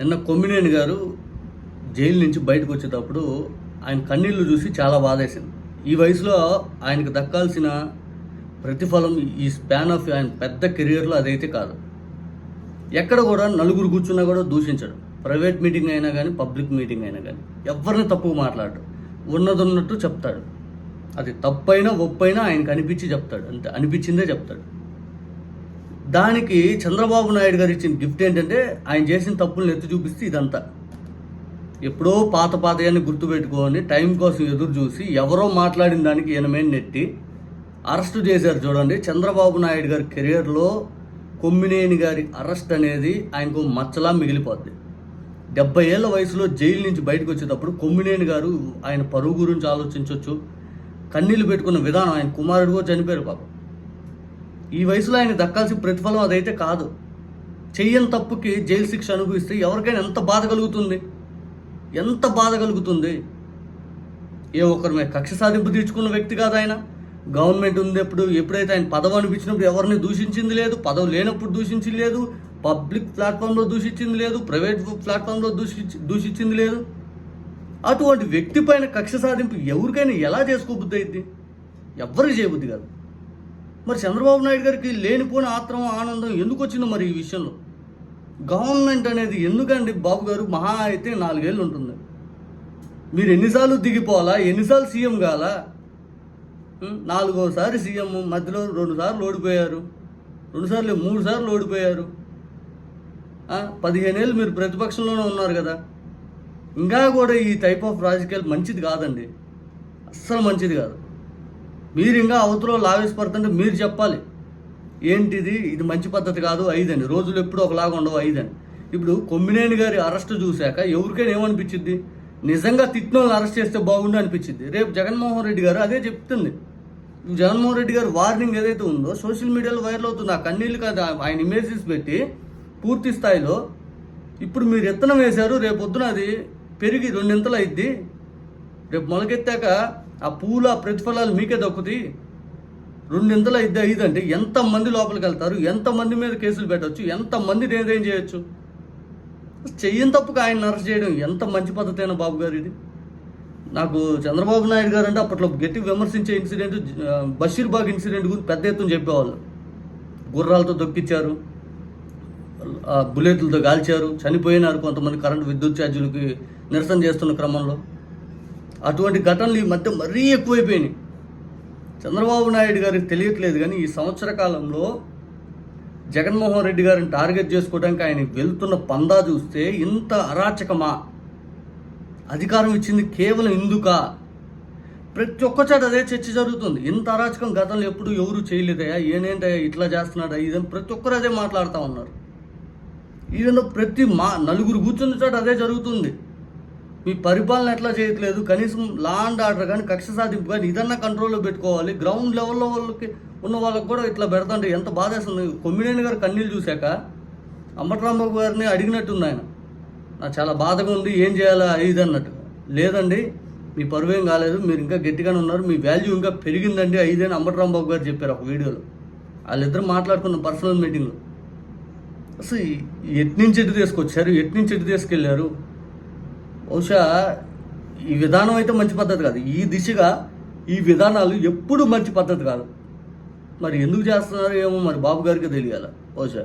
నిన్న కొమ్మినేని గారు జైలు నుంచి బయటకు వచ్చేటప్పుడు ఆయన కన్నీళ్ళు చూసి చాలా బాధేసింది. ఈ వయసులో ఆయనకు దక్కాల్సిన ప్రతిఫలం ఈ స్పాన్ ఆఫ్ ఆయన పెద్ద కెరియర్లో అదైతే కాదు. ఎక్కడ కూడా నలుగురు కూర్చున్నా కూడా దూషించడు. ప్రైవేట్ మీటింగ్ అయినా కానీ పబ్లిక్ మీటింగ్ అయినా కానీ ఎవరిని తప్పుగా మాట్లాడు ఉన్నది ఉన్నట్టు చెప్తాడు. అది తప్పైనా ఒప్పైనా ఆయనకు అనిపించి చెప్తాడు. అంతే అనిపించిందే చెప్తాడు. దానికి చంద్రబాబు నాయుడు గారు ఇచ్చిన గిఫ్ట్ ఏంటంటే ఆయన చేసిన తప్పులను ఎత్తి చూపిస్తే ఇదంతా. ఎప్పుడో పాత పాతయాన్ని గుర్తుపెట్టుకొని టైం కోసం ఎదురు చూసి ఎవరో మాట్లాడిన దానికి ఈయనమే నెట్టి అరెస్ట్ చేశారు చూడండి. చంద్రబాబు నాయుడు గారి కెరియర్లో కొమ్మినేని గారి అరెస్ట్ అనేది ఆయనకు మచ్చలా మిగిలిపోద్ది. డెబ్బై ఏళ్ళ వయసులో జైలు నుంచి బయటకు వచ్చేటప్పుడు కొమ్మినేని గారు ఆయన పరువు గురించి ఆలోచించవచ్చు కన్నీళ్ళు పెట్టుకున్న విధానం ఆయన కుమారుడు కూడా చనిపోయారు పాపం. ఈ వయసులో ఆయన దక్కాల్సిన ప్రతిఫలం అదైతే కాదు. చెయ్యని తప్పుకి జైలు శిక్ష అనుభవిస్తే ఎవరికైనా ఎంత బాధ కలుగుతుంది? ఎంత బాధ కలుగుతుంది? ఏ ఒకరి మీద కక్ష సాధింపు తీర్చుకున్న వ్యక్తి కాదు ఆయన. గవర్నమెంట్ ఉన్నప్పుడు ఎప్పుడైతే ఆయన పదవి అనిపించినప్పుడు ఎవరిని దూషించింది లేదు పదవి లేనప్పుడు దూషించింది లేదు పబ్లిక్ ప్లాట్ఫామ్లో దూషించింది లేదు ప్రైవేట్ ప్లాట్ఫామ్లో దూషించి దూషించింది లేదు. అటువంటి వ్యక్తి పైన కక్ష సాధింపు ఎవరికైనా ఎలా చేసుకోబుద్ది అయింది ఎవ్వరికి చేయబుద్ధి కాదు. మరి చంద్రబాబు నాయుడు గారికి లేనిపోని ఆత్రం ఆనందం ఎందుకు వచ్చిందో మరి ఈ విషయంలో? గవర్నమెంట్ అనేది ఎందుకండి బాబు గారు మహా అయితే నాలుగేళ్ళు ఉంటుంది. మీరు ఎన్నిసార్లు దిగిపోవాలా? ఎన్నిసార్లు సీఎం కాల నాలుగోసారి సీఎం మధ్యలో రెండు సార్లు ఓడిపోయారు. రెండు సార్లు మూడు సార్లు ఓడిపోయారు. పదిహేను పదిహేనేళ్ళు మీరు ప్రతిపక్షంలోనే ఉన్నారు కదా. ఇంకా కూడా ఈ టైప్ ఆఫ్ రాజకీయాలు మంచిది కాదండి. అస్సలు మంచిది కాదు. మీరు ఇంకా అవతల లావేసిపడుతుంటే మీరు చెప్పాలి. ఏంటిది? ఇది మంచి పద్ధతి కాదు ఐదని. రోజులు ఎప్పుడు ఒకలాగా ఉండవు ఐదని. ఇప్పుడు కొమ్మినేని గారి అరెస్ట్ చూశాక ఎవరికైనా ఏమనిపించింది నిజంగా తిట్టిన అరెస్ట్ చేస్తే బాగుండు అనిపించింది రేపు జగన్మోహన్ రెడ్డి గారు అదే చెప్తుంది. జగన్మోహన్ రెడ్డి గారు వార్నింగ్ ఏదైతే ఉందో సోషల్ మీడియాలో వైరల్ అవుతుంది. ఆ కన్నీళ్ళు కదా ఆయన ఇమేజెస్ పెట్టి పూర్తి స్థాయిలో ఇప్పుడు మీరు ఎత్తనం వేశారు రేపు పొద్దున అది పెరిగి రెండింతలు అయింది రేపు మొలకెత్తాక ఆ పూల ప్రతిఫలాలు మీకే దక్కుతాయి. రెండింతలు అయితే ఐదు అంటే ఎంతమంది లోపలికి వెళ్తారు? ఎంతమంది మీద కేసులు పెట్టవచ్చు ఎంతమంది ఏదేం చేయొచ్చు? చెయ్యని తప్పుకు ఆయన అరెస్ట్ చేయడం ఎంత మంచి పద్ధతి అయినా బాబు గారు ఇది. నాకు చంద్రబాబు నాయుడు గారు అంటే అప్పట్లో గట్టి విమర్శించే ఇన్సిడెంట్ బషీర్బాగ్ ఇన్సిడెంట్ గురించి పెద్ద ఎత్తున చెప్పేవాళ్ళు. గుర్రాలతో దొక్కిచ్చారు బుల్లెట్లతో కాల్చారు చనిపోయినారు కొంతమంది కరెంటు విద్యుత్ ఛార్జీలకి నిరసన చేస్తున్న క్రమంలో. అటువంటి ఘటనలు ఈ మధ్య మరీ ఎక్కువైపోయినాయి. చంద్రబాబు నాయుడు గారికి తెలియట్లేదు కానీ ఈ సంవత్సర కాలంలో జగన్మోహన్ రెడ్డి గారిని టార్గెట్ చేసుకోవడానికి ఆయన వెళ్తున్న పందా చూస్తే ఇంత అరాచకమా? అధికారం ఇచ్చింది కేవలం ఇందుకా? ప్రతి ఒక్క చోట అదే చర్చ జరుగుతుంది. ఇంత అరాచకం గతంలో ఎప్పుడు ఎవరు చేయలేదయా ఏనేంటయ్యా ఇట్లా చేస్తున్నాడా? ఇదని ప్రతి ఒక్కరు అదే మాట్లాడుతూ ఉన్నారు. ఈవెన్ ప్రతి మా నలుగురు కూర్చున్న చోట అదే జరుగుతుంది. మీ పరిపాలన ఎట్లా చేయట్లేదు? కనీసం లా అండ్ ఆర్డర్ కానీ కక్ష సాధింపు కానీ ఇదన్నా కంట్రోల్లో పెట్టుకోవాలి. గ్రౌండ్ లెవెల్లో వాళ్ళకి ఉన్న వాళ్ళకి కూడా ఇట్లా పెడతాంటే ఎంత బాధేస్తుంది. కొమ్మినేని గారు కన్నీళ్ళు చూశాక అంబటరాంబాబు గారిని అడిగినట్టుంది ఆయన. నాకు చాలా బాధగా ఉంది. ఏం చేయాలా? ఇది అన్నట్టు. లేదండి మీ పరువేం కాలేదు. మీరు ఇంకా గట్టిగానే ఉన్నారు. మీ వాల్యూ ఇంకా పెరిగిందండి. ఐదేని అంబటరాంబాబు గారు చెప్పారు ఒక వీడియోలో వాళ్ళిద్దరు మాట్లాడుకున్న పర్సనల్ మీటింగ్లో అసలు ఎట్నుంచి ఎటు తీసుకొచ్చారు? ఎట్నుంచి ఎటు తీసుకెళ్ళారు? బహుశా ఈ విధానం అయితే మంచి పద్ధతి కాదు. ఈ దిశగా ఈ విధానాలు ఎప్పుడు మంచి పద్ధతి కాదు. మరి ఎందుకు చేస్తున్నారు ఏమో మరి బాబు గారికి తెలియాలి బహుశా.